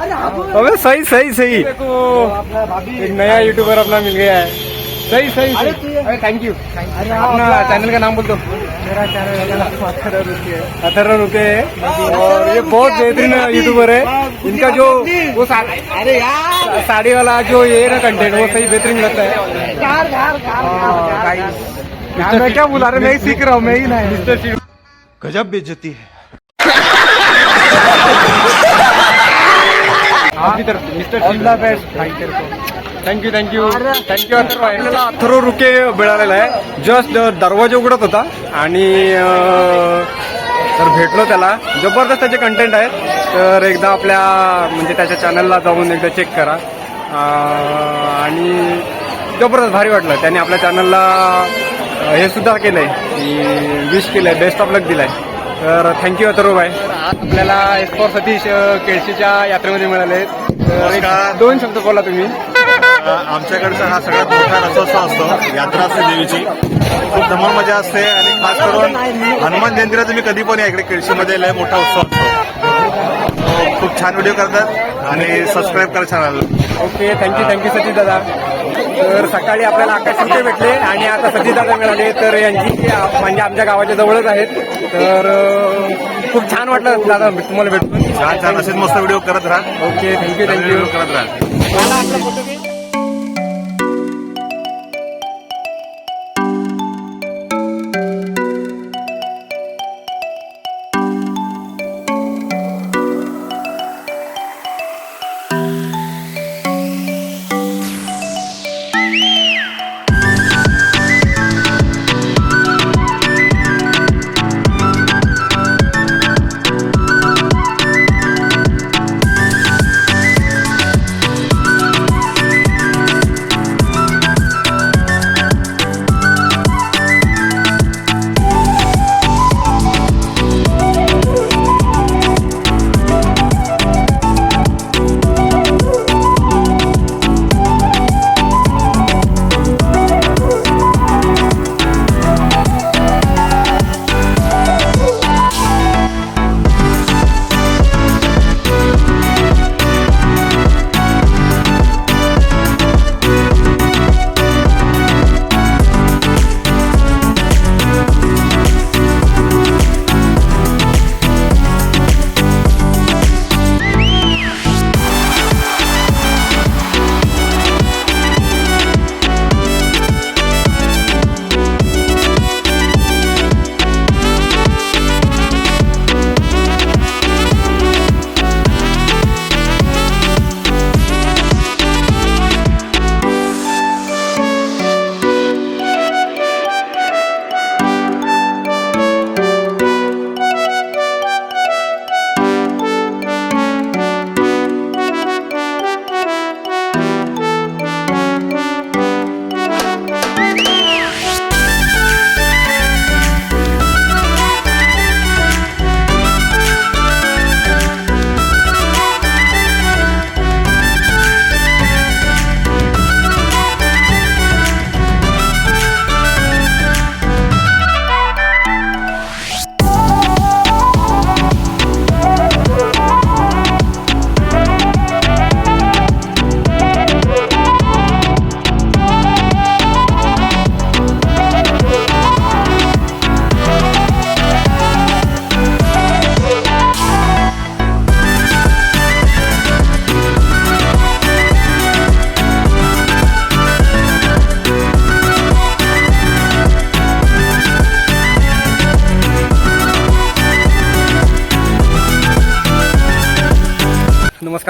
अबे सही सही सही। एक नया यूट्यूबर अपना मिल गया है। सही सही अरे थैंक यू अपना चैनल का नाम बोल दो। मेरा चैनल रुपए है और ये बहुत बेहतरीन यूट्यूबर है इनका जो वो अरे यार। साड़ी वाला जो ये ना कंटेंट वो सही बेहतरीन लगता है। कार कार कार हाँ, कार guys. यार मैं क्या बुला रहे मैं ही सीख रहा हूँ मैं ही शिव गजब बेइज्जती है। आपकी तरफ मिस्टर ऑल द बेस्ट भाई तेरे को थँक्यू थँक्यू थँक्यू आपल्याला अथर्व रुके मिळालेला आहे. जस्ट दरवाजा उघडत होता आणि तर भेटलो त्याला. जबरदस्त त्याचे कंटेंट आहेत. तर एकदा आपल्या म्हणजे त्याच्या चॅनलला जाऊन एकदा चेक करा. आणि जबरदस्त भारी वाटलं. त्याने आपल्या चॅनलला हे सुद्धा केलंय. की विश केलंय. बेस्ट ऑफ लक दिलाय. तर थँक्यू अथर्व भाई आपल्याला एस्पॉर सतीश केळशीच्या यात्रेमध्ये मिळाले. नमस्कार. दोन शब्द बोला तुम्ही. आमच्याकडचा हा सगळ्यात मोठा रथोत्सव असतो यात्रा असते देवीची. खूप धमाल मजा असते आणि खास करून हनुमान जयंतीला तुम्ही कधी पण या इकडे केळशीमध्ये लय मोठा उत्सव असतो. खूप छान व्हिडिओ करतात आणि सबस्क्राईब करा channel okay thank you thank you Satish दादा. तर सकाळी आपल्याला आकाश रुपये भेटले आणि आता सतीश दादा मिळाले. तर यांची म्हणजे आमच्या गावाच्या जवळच आहेत. तर खूप छान वाटलं दादा तुम्हाला भेटून. छान छान. असेच मस्त व्हिडिओ करत राहा. ओके थँक्यू थँक्यू व्हिडिओ करत राहा.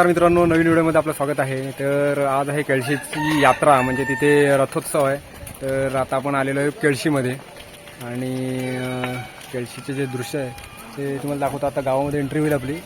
नमस्कार मित्रांनो नवीन व्हिडिओमध्ये आपलं स्वागत आहे. तर आज आहे केळशीची यात्रा म्हणजे तिथे रथोत्सव आहे. तर आता आपण आलेलो आहे केळशीमध्ये. आणि केळशीचे जे दृश्य आहे ते तुम्हाला दाखवतो. आता गावामध्ये एंट्री होईल आपली.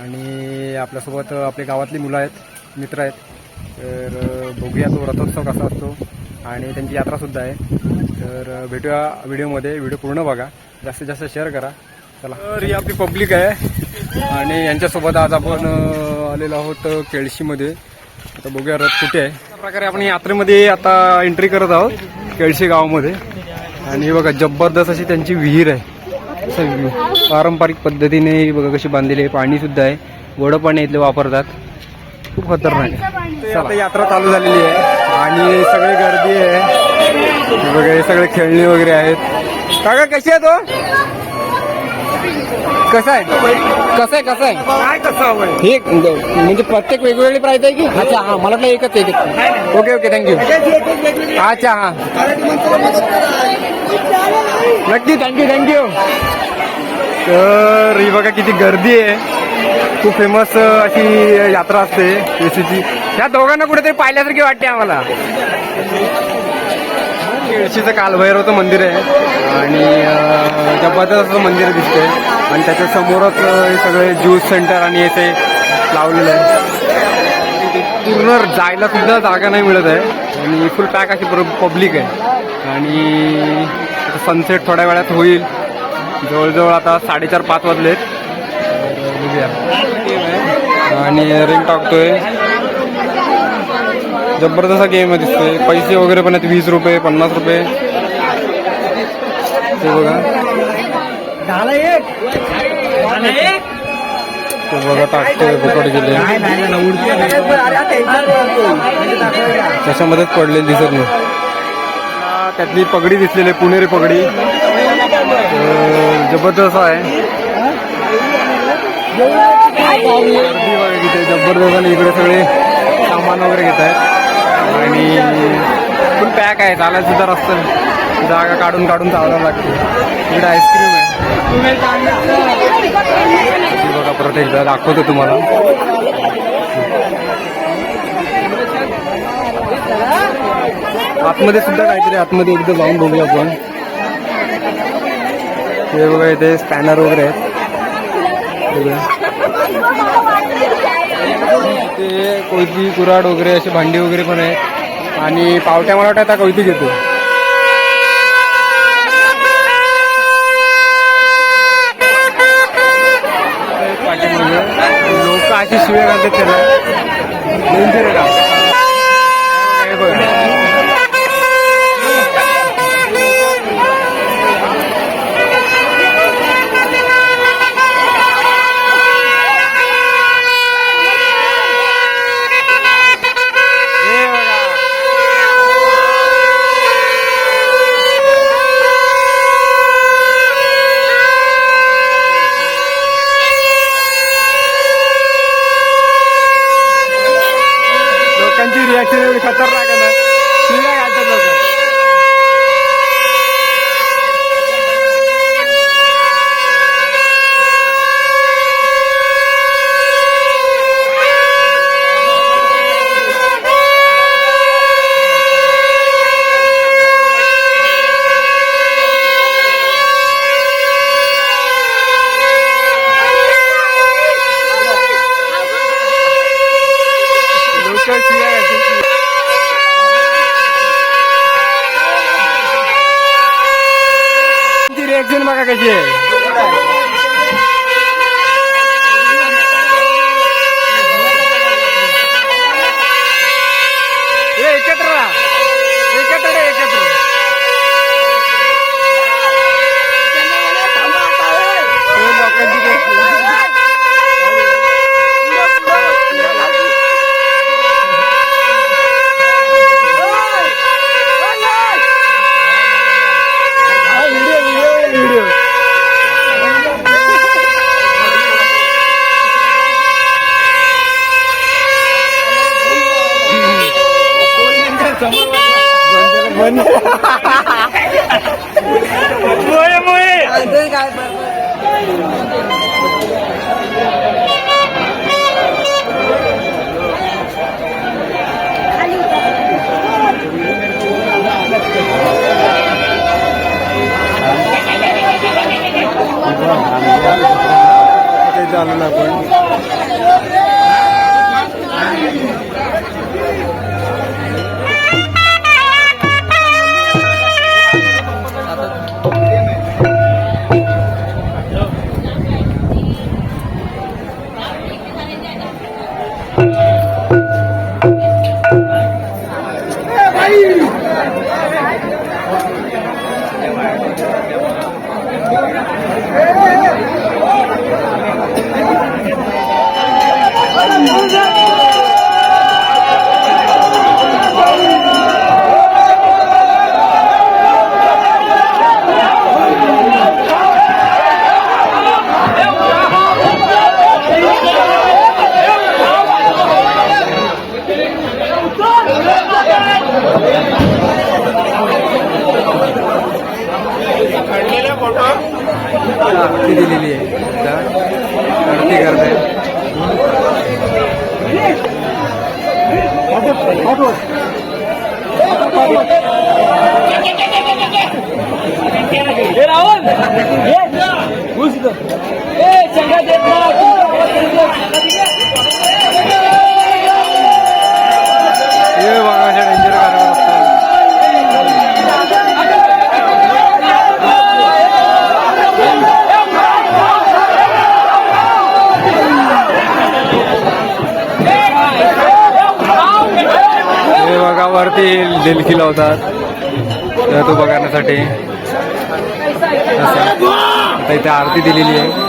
आणि आपल्यासोबत आपल्या गावातली मुलं आहेत मित्र आहेत. तर बघूया तो रथोत्सव कसा असतो. आणि त्यांची यात्रासुद्धा आहे. तर भेटूया व्हिडिओमध्ये. व्हिडिओ पूर्ण बघा. जास्तीत जास्त शेअर करा. चला. तर ही आपली पब्लिक आहे. आणि यांच्यासोबत आज आपण आलेलो आहोत केळशीमध्ये. आता बघूया रथ कुठे आहे. प्रकारे आपण यात्रेमध्ये आता एंट्री करत आहोत केळशी गावामध्ये. आणि हे बघा जबरदस्त अशी त्यांची विहीर आहे. पारंपरिक पद्धतीने ही बघा कशी बांधलेली आहे. पाणी सुद्धा आहे. गोडं पाणी इथले वापरतात. खूप खतरनाक आहे. आता यात्रा चालू झालेली आहे. आणि सगळी गर्दी आहे. वगैरे सगळे खेळणी वगैरे आहेत. काका कशी आहे तो? कसं आहे? कसं आहे कसं आहे? काय कसं हे म्हणजे प्रत्येक वेगवेगळी प्राइस आहे की? अच्छा हा मला वाटलं एकच आहे. ओके ओके थँक्यू अच्छा हा. नक्की थँक्यू थँक्यू तर ही बघा किती गर्दी आहे. खूप फेमस अशी यात्रा असते केळशीची या दोघांना कुठेतरी पाहिल्यासारखी वाटते आम्हाला. केळशीचं कालभैरवचं मंदिर आहे. आणि जबरदस्त मंदिर दिसते आणि त्याच्या समोरच हे सगळे ज्यूस सेंटर आणि येथे लावलेलं आहे. पूर्ण जायला सुद्धा जागा नाही मिळत आहे. आणि फुल पॅक अशी पब्लिक आहे. आणि सनसेट थोड्या वेळात होईल. जवळजवळ आता साडेचार पाच वाजलेत. बघूया. आणि रिंग टाकतोय. जबरदस्त गेम दिसतोय पैसे वगैरे पण आहेत वीस रुपये पन्नास रुपये. ते बघा. ते बघा टाकतोय फुकट गेले. त्याच्यामध्येच पडलेली दिसत नाही. त्यातली पगडी दिसलेली आहे, पुणेरी पगडी. जबरदस्त आहे. जबरदस्त आणि इकडे सगळे सामान वगैरे घेत आहेत आणि फुल पॅक आहे चालायला सुद्धा रस्ता जागा काढून काढून चालावं लागते. इकडे आईस्क्रीम आहे. बघा परत एकदा दाखवतो तुम्हाला. आतमध्ये सुद्धा काहीतरी आतमध्ये एकदा जाऊन बघूया आपण. हे बघा इथे स्कॅनर वगैरे आहेत. ते कोयती कुराड वगैरे असे भांडी वगैरे पण आहेत. आणि पावट्या मला वाटतं आता कोयती घेतो. लोक अशी शिव्या घालतात त्याला. डेंजर आहे केला होता तो बघण्यासाठी आता इथे आरती दिलेली आहे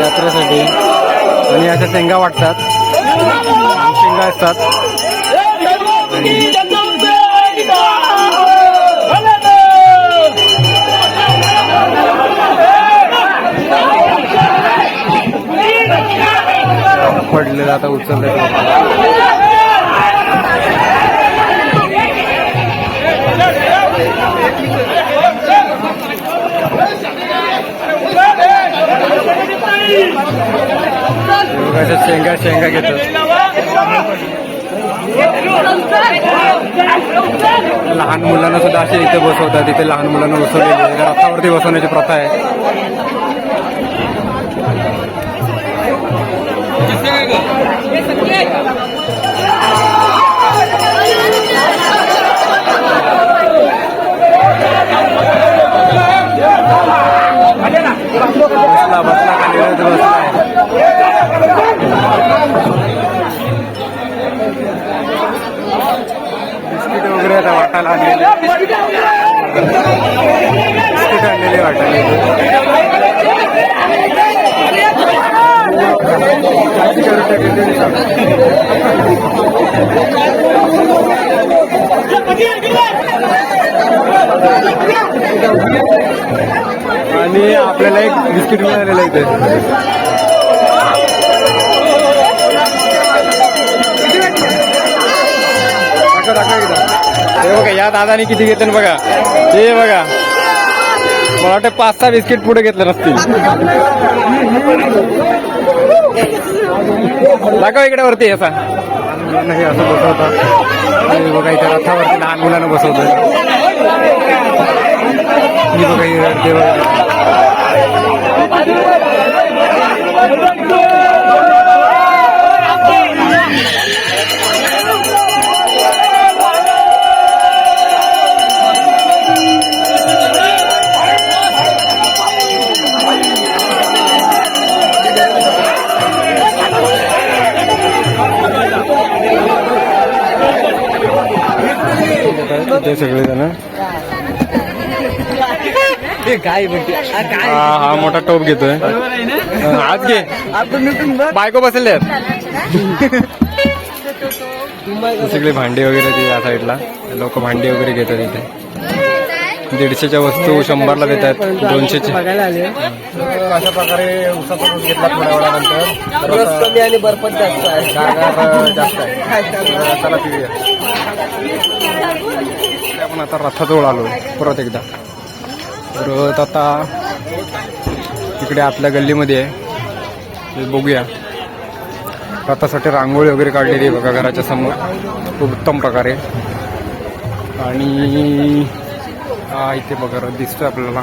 यात्रेसाठी. आणि अशा शेंगा वाटतात. शेंगा असतात. पडलेलं आता उचललं शेंगा शेंगा घेतो. लहान मुलांना सुद्धा असे इथे बसवतात इथे लहान मुलांना बसवले आहे. रथावरती बसवण्याची प्रथा आहे. बसला बसला खाली वरती बसलाय बिस्किट वगैरे आता वाटायला आणलेले आणि आपल्याला एक बिस्किट मिळालेलं आहे इथे. हे बघा या दादाने किती घेतलं बघा. हे बघा. मला वाटतं पाच सहा बिस्किट पुढे घेतलं नसतील. दाखव इकडे वरती असा. नाही असं बसवतात बघा इथे रथावरती लहान मुलांना बसवतोय. ही बघा काय म्हणते आ, काय? हा हा मोठा टोप घेतोय. हा, आज घे. आपण नसून बघ. बायको बसले सगळे भांडे वगैरे ते या साईडला. लोक भांडे वगैरे घेतात इथे. दीडशेच्या वस्तू शंभरला देतात. दोनशेचे बघायला आले. अशा प्रकारे उसाचा घेतला थोड्या वेळानंतर. रस कमी आणि जास्त आहे. गारगार जास्त आहे. काय करणार? चला पिऊया. आपण आता रथाजवळ आलो परत एकदा. परत आता तिकडे आतल्या गल्लीमध्ये आहे. बघूया. रथासाठी रांगोळी वगैरे काढलेली आहे बघा घराच्या समोर. खूप उत्तम प्रकारे. आणि हा इथे बघा रथ दिसतोय आपल्याला.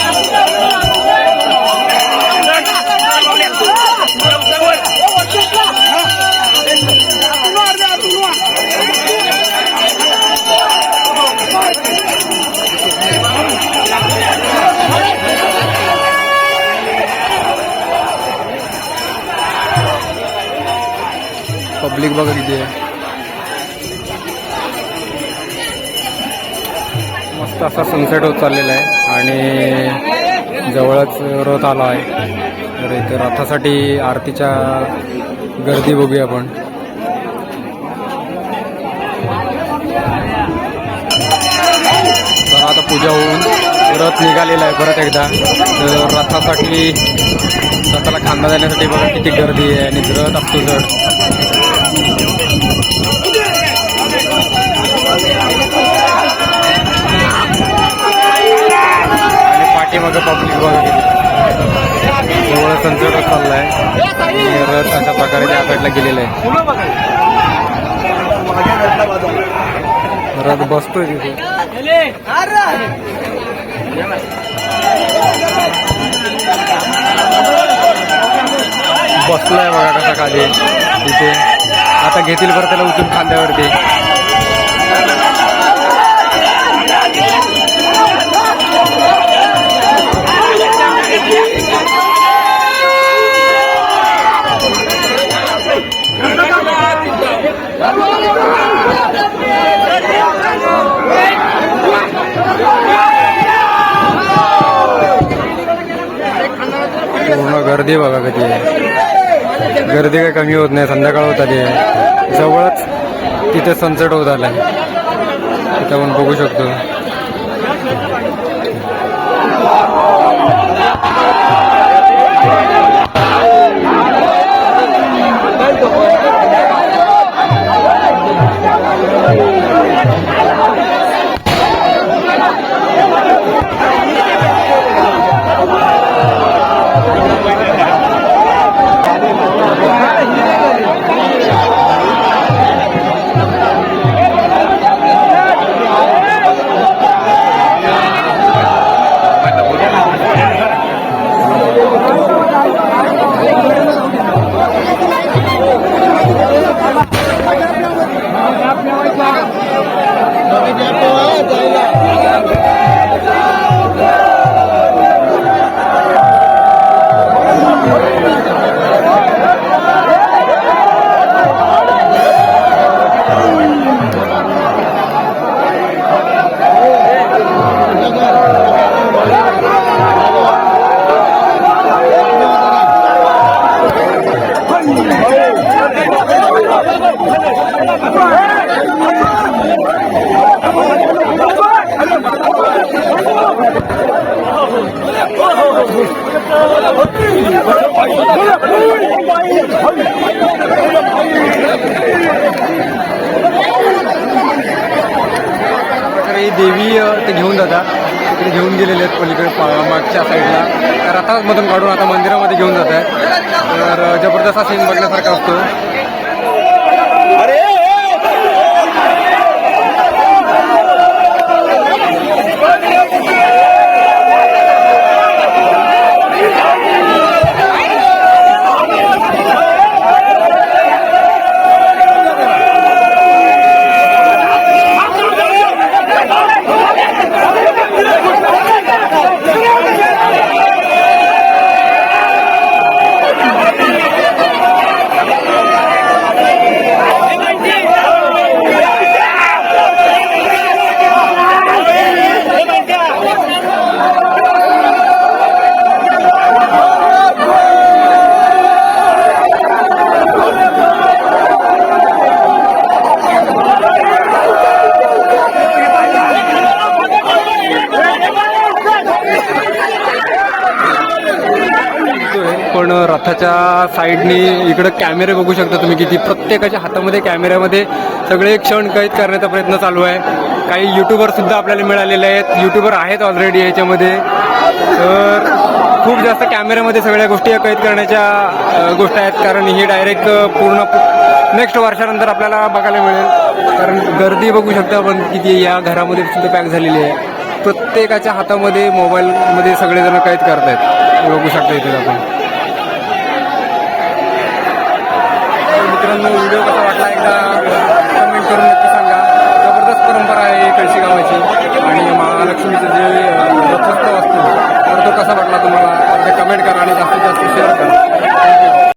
पब्लिक बघा किती आहे मस्त असा सनसेट होत चाललेला आहे आणि जवळच रथ आला आहे. तर इथे रथासाठी आरतीच्या गर्दी बघूया आपण. तर आता पूजा होऊन रथ निघालेला आहे परत एकदा. तर रथासाठी रथाला खांदा देण्यासाठी बघा किती गर्दी आहे आणि रथ असतो जड. पाठीमागं पब्लिक बघा. संचलक चालला आहे रथ अशा प्रकारे त्या साईडला गेलेला आहे. रथ बसतोय तिथे. बसलाय बघा कसा खाली. तिथे. आता घेतील बरं त्याला उचलून खांद्यावरती. पूर्ण गर्दी बघा कधी आहे. गर्दी काही कमी होत नाही. संध्याकाळ होत आली आहे. जवळच तिथे सनसेट होत आलाय. तिथे आपण बघू शकतो. मागच्या साईडला. तर रथामधून काढून आता मंदिरामध्ये घेऊन जात आहे तर जबरदस्त सीन बघण्यासारखा असतो. पण रथाच्या साईडनी इकडं कॅमेरे बघू शकता तुम्ही किती. प्रत्येकाच्या हातामध्ये कॅमेऱ्यामध्ये सगळे क्षण कैद करण्याचा प्रयत्न चालू आहे. काही यूट्यूबरसुद्धा आपल्याला मिळालेले आहेत. युट्यूबर आहेत ऑलरेडी याच्यामध्ये. तर खूप जास्त कॅमेऱ्यामध्ये सगळ्या गोष्टी कैद करण्याच्या गोष्ट आहेत. कारण ही डायरेक्ट पूर्ण नेक्स्ट वर्षानंतर आपल्याला बघायला मिळेल. कारण गर्दी बघू शकता आपण किती या घरामध्ये सुद्धा पॅक झालेली आहे. प्रत्येकाच्या हातामध्ये मोबाईलमध्ये सगळेजण कैद करतायत. आहेत बघू शकता इथे आपण. मित्रांनो व्हिडिओ कसा वाटला एकदा कमेंट करून नक्की सांगा. जबरदस्त परंपरा आहे कळशी गावाची आणि महालक्ष्मीचं जे रथोत्सव असतो तर तो कसा वाटला तुम्हाला? कमेंट करा आणि जास्तीत जास्त शेअर करा.